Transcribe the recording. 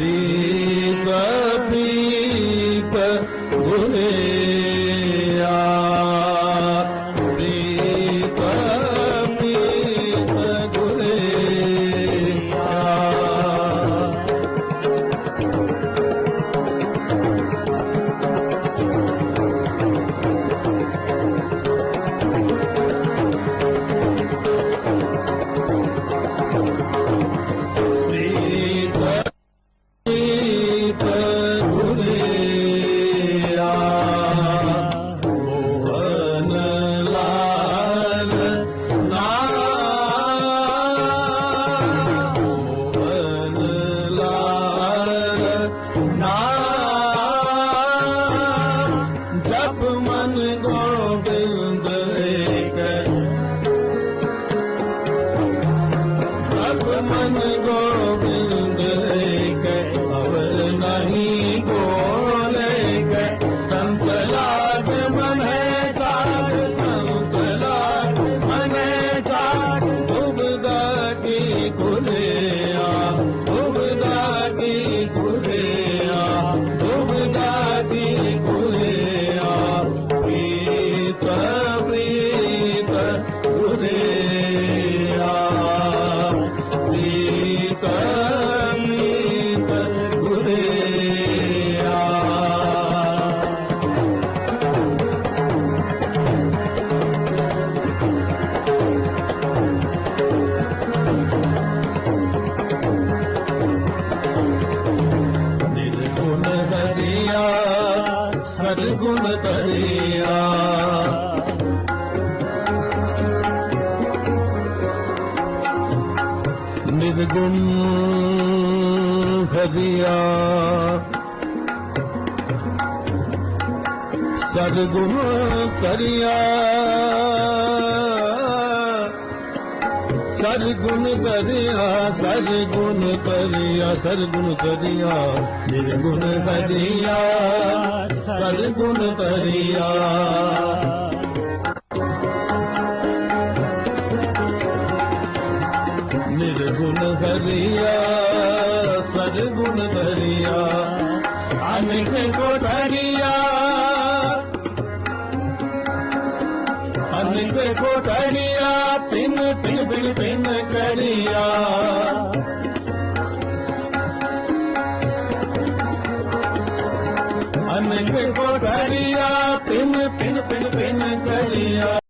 be ਸਰਗੁਣ ਤਰਿਆ ਨਿਰਗੁਣ ਹਰਿਆ। ਸਰਗੁਣ ਤਰਿਆ ਸਰਗੁਣ ਕਰਿਆ ਸਰਗੁਣ ਕਰਿਆ ਸਰ ਗੁਣ ਕਰਿਆ, ਨਿਰਗੁਣ ਕਰਿਆ, ਸਰਗੁਣ ਕਰਿਆ। ਨਿਰਗੁਣ ਕਰਿਆ, ਸਰਗੁਣ நின்று கோட்டடியா பின் பின் பின் பின் கடியா அன்னைக்கு கோட்டடியா பின் பின் பின் பின் கடியா